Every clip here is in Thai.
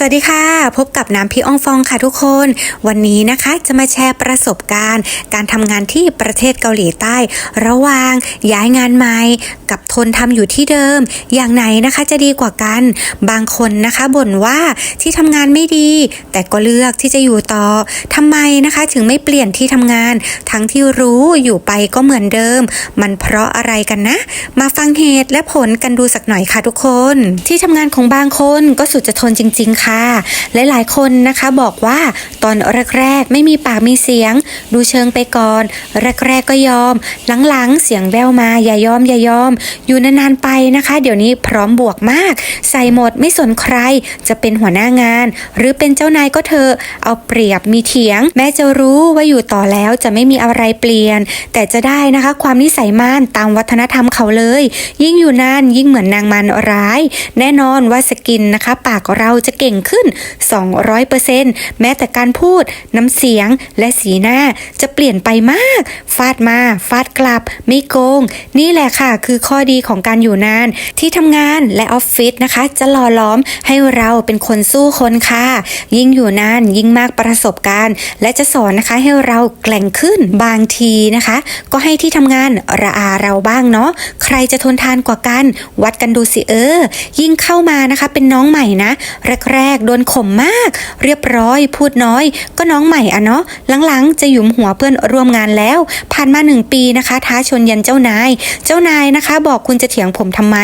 สวัสดีค่ะ พบกับน้ำพี่อองฟองค่ะทุกคน วันนี้นะคะจะมาแชร์ประสบการณ์ การทำงานที่ประเทศเกาหลีใต้ ระหว่างย้ายงานใหม่กับทนทำอยู่ที่เดิม อย่างไหนนะคะจะดีกว่ากัน บางคนนะคะบ่นว่าที่ทำงานไม่ดี แต่ก็เลือกที่จะอยู่ต่อทำไมนะคะถึงไม่เปลี่ยนที่ทำงาน ทั้งที่รู้อยู่ไปก็เหมือนเดิม มันเพราะอะไรกันนะ มาฟังเหตุและผลกันดูสักหน่อยค่ะทุกคน ที่ทำงานของบางคนก็สุดจะทนจริง ๆค่ะหลายๆ คนนะคะบอกว่าตอนแรกๆ ไม่มีปากมีเสียง ดูเชิงไปก่อน แรกๆก็ยอม หลังๆ เสียงแววมาอย่ายอมอย่ายอม อยู่นานๆไปนะคะ เดี๋ยวนี้พร้อมบวกมาก ใส่หมดไม่สนใคร จะเป็นหัวหน้างาน หรือเป็นเจ้านายก็เถอะเอาเปรียบมีเถียง แม้จะรู้ว่าอยู่ต่อแล้วจะไม่มีอะไรเปลี่ยน แต่จะได้นะคะ ความนิสัยม่านตามวัฒนธรรมเขาเลย ยิ่งอยู่นานยิ่งเหมือนนางมันร้าย แน่นอนว่าสกินนะคะ ปากเราจะเก่งขึ้น 200%แม้แต่การพูด น้ำเสียงและสีหน้าจะเปลี่ยนไปมาก ฟาดมา ฟาดกลับ ไม่โกง นี่แหละค่ะ คือข้อดีของการอยู่นาน ที่ทำงานและออฟฟิศนะคะ จะหล่อล้อมให้เราเป็นคนสู้คนค่ะ ยิ่งอยู่นานยิ่งมากประสบการณ์ และจะสอนนะคะให้เราแกล่งขึ้นบางทีนะคะ ก็ให้ที่ทำงานระอาเราบ้างเนาะใครจะทนทานกว่ากัน วัดกันดูสิเออ ยิ่งเข้ามานะคะ เป็นน้องใหม่นะแรกๆโดนข่มมาก เรียบร้อยพูดน้อย ก็น้องใหม่อะเนาะหลังๆ จะหยุมหัวเพื่อนร่วมงานแล้ว ผ่านมาหนึ่งปีนะคะ ท้าชนยันเจ้านาย เจ้านายนะคะ บอกคุณจะเถียงผมทำไม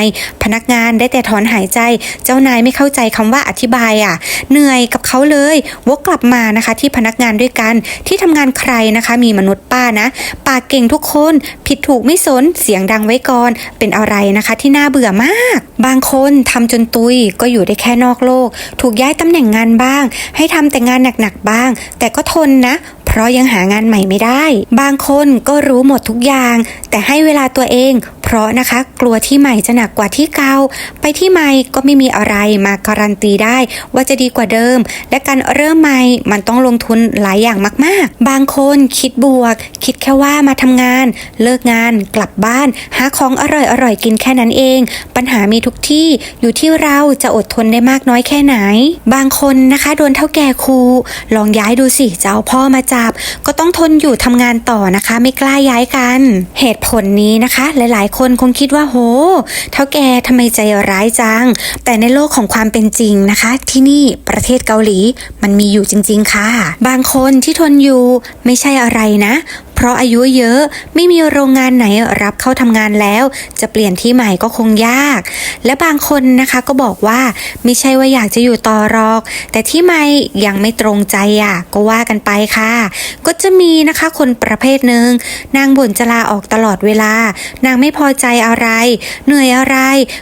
พนักงานได้แต่ถอนหายใจ เจ้านายไม่เข้าใจคำว่าอธิบายอะเหนื่อยกับเขาเลย วกกลับมานะคะ ที่พนักงานด้วยกันที่ทำงานใครนะคะ มีมนุษย์ป้านะ ปากเก่งทุกคน ผิดถูกไม่สนเสียงดังไว้ก่อน เป็นอะไรนะคะที่น่าเบื่อมาก บางคนทำจนตุยก็อยู่ได้แค่นอกโลก ถูกย้ายตำแหน่งงานบ้าง ให้ทำแต่งานหนักๆบ้าง แต่ก็ทนนะ เพราะยังหางานใหม่ไม่ได้ บางคนก็รู้หมดทุกอย่าง แต่ให้เวลาตัวเอง เพราะนะคะกลัวที่ใหม่จะหนักกว่าที่เก่าไปที่ใหม่ก็ไม่มีอะไรมาการันตีได้ ว่าจะดีกว่าเดิม และการเริ่มใหม่มันต้องลงทุนหลายอย่างมาก ๆ บางคนคิดบวก คิดแค่ว่ามาทำงาน เลิกงาน กลับบ้าน หาของอร่อยๆกินแค่นั้นเอง ปัญหามีทุกที่อยู่ที่เราจะอดทนได้มากน้อยแค่ไหน บางคนนะคะโดนเท่าแก่ครูลองย้ายดูสิจะเอาพ่อมาจับ ก็ต้องทนอยู่ทำงานต่อนะคะ ไม่กล้าย้ายกัน เหตุผลนี้นะคะ หลายๆคนคงคิดว่าโห เท่าแกทำไมใจร้ายจัง แต่ในโลกของความเป็นจริงนะคะ ที่นี่ประเทศเกาหลีมันมีอยู่จริง ๆ ค่ะ บางคนที่ทนอยู่ไม่ใช่อะไรนะเพราะอายุเยอะไม่มีโรงงานไหนรับเข้าทำงานแล้ว จะเปลี่ยนที่ใหม่ก็คงยาก และบางคนนะคะก็บอกว่าไม่ใช่ว่าอยากจะอยู่ต่อหรอก แต่ที่ใหม่ยังไม่ตรงใจอะก็ว่ากันไปค่ะ ก็จะมีนะคะคนประเภทหนึ่งนางบ่นจะลาออกตลอดเวลา นางไม่พอใจอะไร เหนื่อยอะไร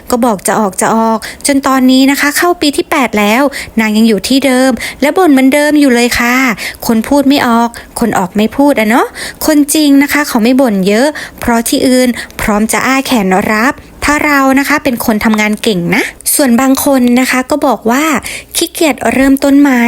ก็บอกจะออกจะออก จนตอนนี้นะคะ เข้าปีที่ 8 แล้ว นางยังอยู่ที่เดิม และบ่นเหมือนเดิมอยู่เลยค่ะ คนพูดไม่ออก คนออกไม่พูดอะเนาะคนจริงนะคะเขาไม่บ่นเยอะ เพราะที่อื่นพร้อมจะอ้าแขนรับถ้าเรานะคะเป็นคนทำงานเก่งนะ ส่วนบางคนนะคะก็บอกว่าขี้เกียจเริ่มต้นใหม่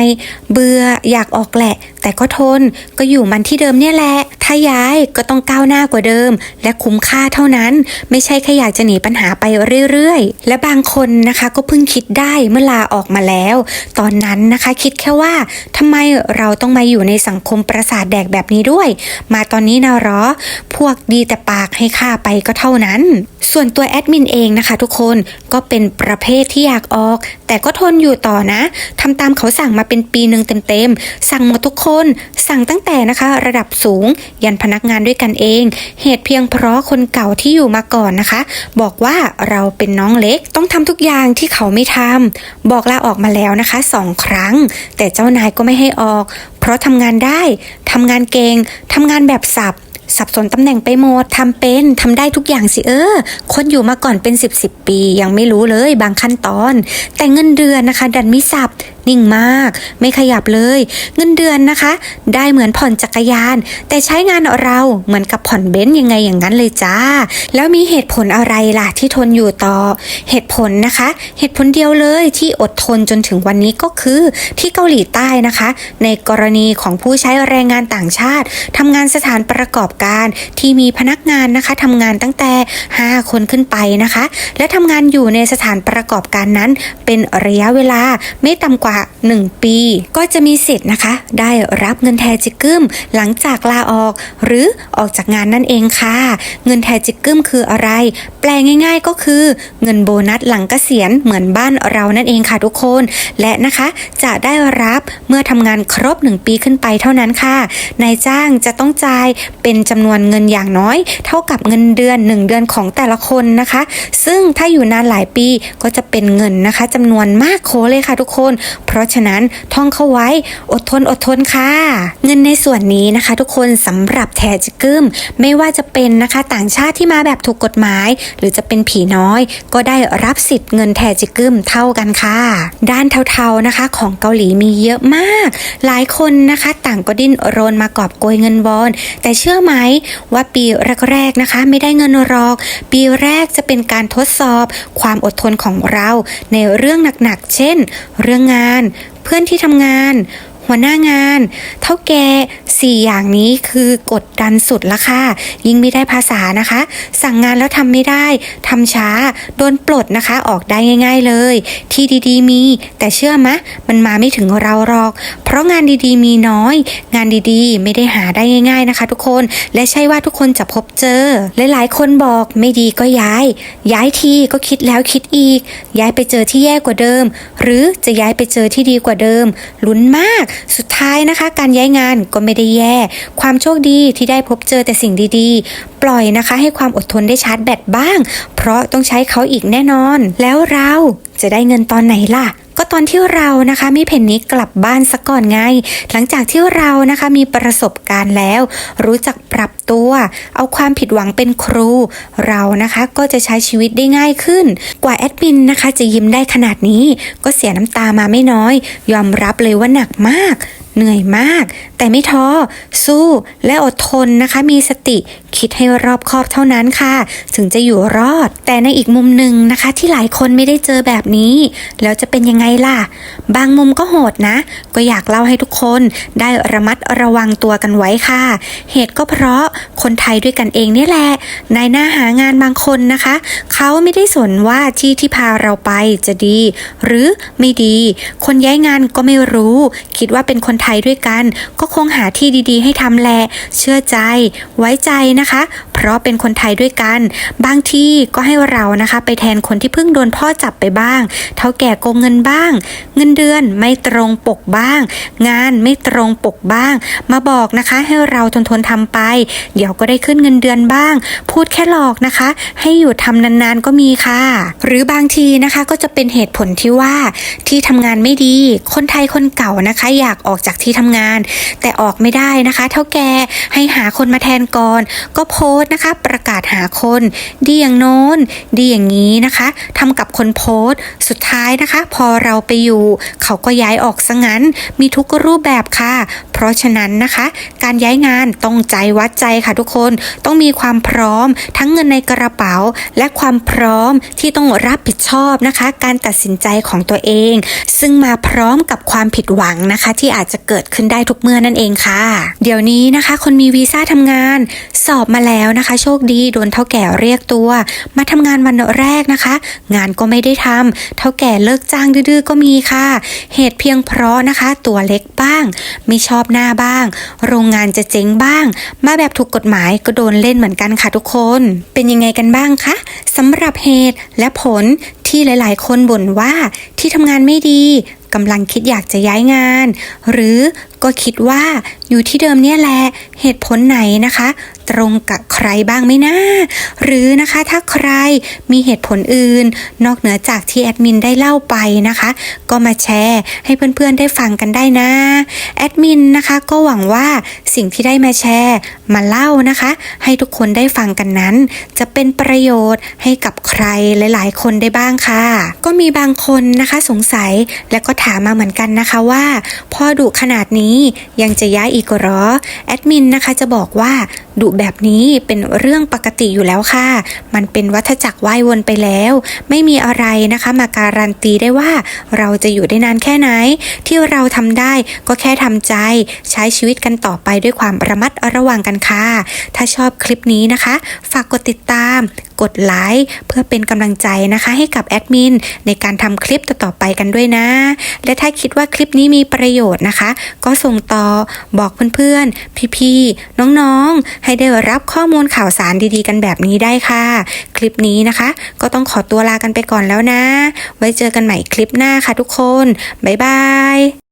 เบื่ออยากออกแหละ แต่ก็ทนก็อยู่มันที่เดิมเนี่ยแหละ ถ้าย้ายก็ต้องก้าวหน้ากว่าเดิม และคุ้มค่าเท่านั้น ไม่ใช่แค่อยากจะหนีปัญหาไปเรื่อยๆ และบางคนนะคะก็เพิ่งคิดได้เมื่อลาออกมาแล้ว ตอนนั้นนะคะคิดแค่ว่าทำไมเราต้องมาอยู่ในสังคมประสาทแดกแบบนี้ด้วย มาตอนนี้นะหรอ พวกดีแต่ปากให้ค่าไปก็เท่านั้น ส่วนตัวแอดมินเองนะคะ ทุกคนก็เป็นประเภทที่อยากออก แต่ก็ทนอยู่ต่อนะทำตามเขาสั่งมาเป็นปีหนึ่งเต็มๆสั่งหมดทุกคนสั่งตั้งแต่นะคะระดับสูง ยันพนักงานด้วยกันเอง เหตุเพียงเพราะคนเก่าที่อยู่มาก่อนนะคะ บอกว่าเราเป็นน้องเล็กต้องทำทุกอย่างที่เขาไม่ทำบอกลาออกมาแล้วนะคะสองครั้ง แต่เจ้านายก็ไม่ให้ออก เพราะทำงานได้ทำงานเก่งทำงานแบบสับ สับสนตำแหน่งไปหมดทำเป็นทำได้ทุกอย่างสิเออ คนอยู่มาก่อนเป็น 10บสปี ยังไม่รู้เลยบางขั้นตอน แต่เงินเดือนนะคะ ดันไม่สับนิ่งมาก ไม่ขยับเลย เงินเดือนนะคะ ได้เหมือนผ่อนจักรยาน แต่ใช้งานเราเหมือนกับผ่อนเบนซ์ยังไงอย่างนั้นเลยจ้า แล้วมีเหตุผลอะไรล่ะที่ทนอยู่ต่อ เหตุผลนะคะ เหตุผลเดียวเลยที่อดทนจนถึงวันนี้ก็คือ ที่เกาหลีใต้นะคะ ในกรณีของผู้ใช้แรงงานต่างชาติทำงานสถานประกอบการที่มีพนักงานนะคะทำงานตั้งแต่ 5 คนขึ้นไปนะคะ และทำงานอยู่ในสถานประกอบการนั้น เป็นระยะเวลาไม่ต่ำกว่า 1 ปี ก็จะมีสิทธิ์นะคะ ได้รับเงินแทจิกึมหลังจากลาออก หรือออกจากงานนั่นเองค่ะ เงินแทจิกึมคืออะไร แปลง่าย ๆก็คือ เงินโบนัสหลังเกษียณเหมือนบ้านเรานั่นเองค่ะทุกคน และนะคะจะได้รับเมื่อทำงานครบ 1 ปีขึ้นไปเท่านั้นค่ะนายจ้างจะต้องจ่ายเป็นจำนวนเงินอย่างน้อย เท่ากับเงินเดือน 1 เดือนของแต่ละคนนะคะ ซึ่งถ้าอยู่นานหลายปีก็จะเป็นเงินนะคะจำนวนมากโคเลยค่ะทุกคน เพราะฉะนั้นท่องเข้าไว้อดทนอดทนค่ะ เงินในส่วนนี้นะคะ ทุกคนสำหรับแทจิกึมไม่ว่าจะเป็นนะคะต่างชาติที่มาแบบถูกกฎหมาย หรือจะเป็นผีน้อย ก็ได้รับสิทธิ์เงินแทจิกึมเท่ากันค่ะ ด้านเทาๆนะคะของเกาหลีมีเยอะมาก หลายคนนะคะต่างก็ดิ้นรนมากอบโกยเงินบอลแต่เชื่อไหมว่าปีแรกๆนะคะ ไม่ได้เงินหรอก ปีแรกจะเป็นการทดสอบความอดทนของเรา ในเรื่องหนักๆ เช่น เรื่องงาน เพื่อนที่ทำงาน หัวหน้างาน เท่าแก่สี่อย่างนี้คือกดดันสุดละค่ะ ยิ่งไม่ได้ภาษานะคะ สั่งงานแล้วทำไม่ได้ทำช้า โดนปลดนะคะออกได้ง่าย ๆเลย ที่ดีๆมี แต่เชื่อมะ มันมาไม่ถึงเราหรอก เพราะงานดีๆมีน้อย งานดีๆ ไม่ได้หาได้ง่าย ๆนะคะ ทุกคนและใช่ว่าทุกคนจะพบเจอหลายๆคนบอกไม่ดีก็ย้าย ย้ายทีก็คิดแล้วคิดอีก ย้ายไปเจอที่แย่กว่าเดิม หรือจะย้ายไปเจอที่ดีกว่าเดิมลุ้นมากสุดท้ายนะคะการย้ายงานก็ไม่ได้แย่ ความโชคดีที่ได้พบเจอแต่สิ่งดีๆ ปล่อยนะคะให้ความอดทนได้ชาร์จแบตบ้าง เพราะต้องใช้เขาอีกแน่นอน แล้วเราจะได้เงินตอนไหนล่ะ ก็ตอนที่เรานะคะมีเพนนี้กลับบ้านซะก่อนไง หลังจากที่เรานะคะมีประสบการณ์แล้ว รู้จักปรับตัว เอาความผิดหวังเป็นครู เรานะคะก็จะใช้ชีวิตได้ง่ายขึ้น กว่าแอดมินนะคะจะยิ้มได้ขนาดนี้ ก็เสียน้ำตามาไม่น้อย ยอมรับเลยว่าหนักมาก เหนื่อยมาก แต่ไม่ท้อ สู้และอดทนนะคะ มีสติคิดให้รอบคอบเท่านั้นค่ะ ถึงจะอยู่รอด แต่ในอีกมุมหนึ่งนะคะ ที่หลายคนไม่ได้เจอแบบนี้ แล้วจะเป็นยังไงล่ะ บางมุมก็โหดนะ ก็อยากเล่าให้ทุกคนได้ระมัดระวังตัวกันไว้ค่ะ เหตุก็เพราะคนไทยด้วยกันเองเนี่ยแหละนายหน้าหางานบางคนนะคะเขาไม่ได้สนว่าที่ที่พาเราไปจะดี หรือไม่ดี คนย้ายงานก็ไม่รู้ คิดว่าเป็นคนไทยด้วยกัน ก็คงหาที่ดีๆ ให้ทำแหละเชื่อใจ ไว้ใจนะคะ เพราะเป็นคนไทยด้วยกัน บางที่ก็ให้เรานะคะ ไปแทนคนที่เพิ่งโดนพ่อจับไปบ้าง เท่าแก่โกงเงินบ้าง เงินเดือนไม่ตรงปกบ้าง งานไม่ตรงปกบ้าง มาบอกนะคะให้เราทนทนทำไป เดี๋ยวก็ได้ขึ้นเงินเดือนบ้าง พูดแค่หลอกนะคะ ให้อยู่ทำนานๆก็มีค่ะ หรือบางทีนะคะก็จะเป็นเหตุผลที่ว่าที่ทำงานไม่ดี คนไทยคนเก่านะคะ อยากออกจากที่ทำงาน แต่ออกไม่ได้นะคะ เท่าแกให้หาคนมาแทนก่อน ก็โพสต์นะคะ ประกาศหาคน ดีอย่างโน้น ดีอย่างนี้นะคะทำกับคนโพสต์ สุดท้ายนะคะ พอเราไปอยู่ เขาก็ย้ายออกซะงั้น มีทุกรูปแบบค่ะ เพราะฉะนั้นนะคะ การย้ายงานต้องใจวัดใจค่ะทุกคน ต้องมีความพร้อม ทั้งเงินในกระเป๋าและความพร้อมที่ต้องรับผิดชอบนะคะ การตัดสินใจของตัวเอง ซึ่งมาพร้อมกับความผิดหวังนะคะ ที่อาจจะเกิดขึ้นได้ทุกเมื่อนั่นเองค่ะ เดี๋ยวนี้นะคะ คนมีวีซ่าทำงาน สอบมาแล้วนะคะ โชคดีโดนเท่าแก่เรียกตัว มาทำงานวันแรกนะคะ งานก็ไม่ได้ทำเท่าแก่เลิกจ้างดื้อก็มีค่ะ เหตุเพียงเพราะนะคะ ตัวเล็กบ้าง ไม่ชอบหน้าบ้าง โรงงานจะเจ๊งบ้าง มาแบบถูกกฎหมายก็โดนเล่นเหมือนกันค่ะทุกคน เป็นยังไงกันบ้างคะสำหรับเหตุและผลที่หลาย ๆ คนบ่นว่าที่ทำงานไม่ดีกำลังคิดอยากจะย้ายงาน หรือก็คิดว่าอยู่ที่เดิมเนี่ยแหละเหตุผลไหนนะคะ ตรงกับใครบ้างไหมนะหรือนะคะถ้าใครมีเหตุผลอื่น นอกเหนือจากที่แอดมินได้เล่าไปนะคะ ก็มาแชร์ให้เพื่อนๆได้ฟังกันได้นะแอดมินนะคะก็หวังว่าสิ่งที่ได้มาแชร์ มาเล่านะคะ ให้ทุกคนได้ฟังกันนั้น จะเป็นประโยชน์ให้กับใครหลาย ๆ คนได้บ้างค่ะ ก็มีบางคนนะคะสงสัยและก็ถามมาเหมือนกันนะคะว่า พ่อดุขนาดนี้นี้ยังจะย้ายอีกหรอ แอดมินนะคะจะบอกว่าดุแบบนี้เป็นเรื่องปกติอยู่แล้วค่ะ มันเป็นวัฏจักรว่ายวนไปแล้ว ไม่มีอะไรนะคะมาการันตีได้ว่า เราจะอยู่ได้นานแค่ไหน ที่เราทำได้ก็แค่ทำใจ ใช้ชีวิตกันต่อไปด้วยความระมัดระวังกันค่ะ ถ้าชอบคลิปนี้นะคะ ฝากกดติดตามกดไลค์เพื่อเป็นกำลังใจนะคะ ให้กับแอดมินในการทำคลิปต่อๆไปกันด้วยนะ และถ้าคิดว่าคลิปนี้มีประโยชน์นะคะ ก็ส่งต่อบอกเพื่อนๆ พี่ๆ น้องๆ ให้ได้รับข้อมูลข่าวสารดีๆ กันแบบนี้ได้ค่ะ คลิปนี้นะคะ ก็ต้องขอตัวลากันไปก่อนแล้วนะ ไว้เจอกันใหม่คลิปหน้าค่ะทุกคน บ๊ายบาย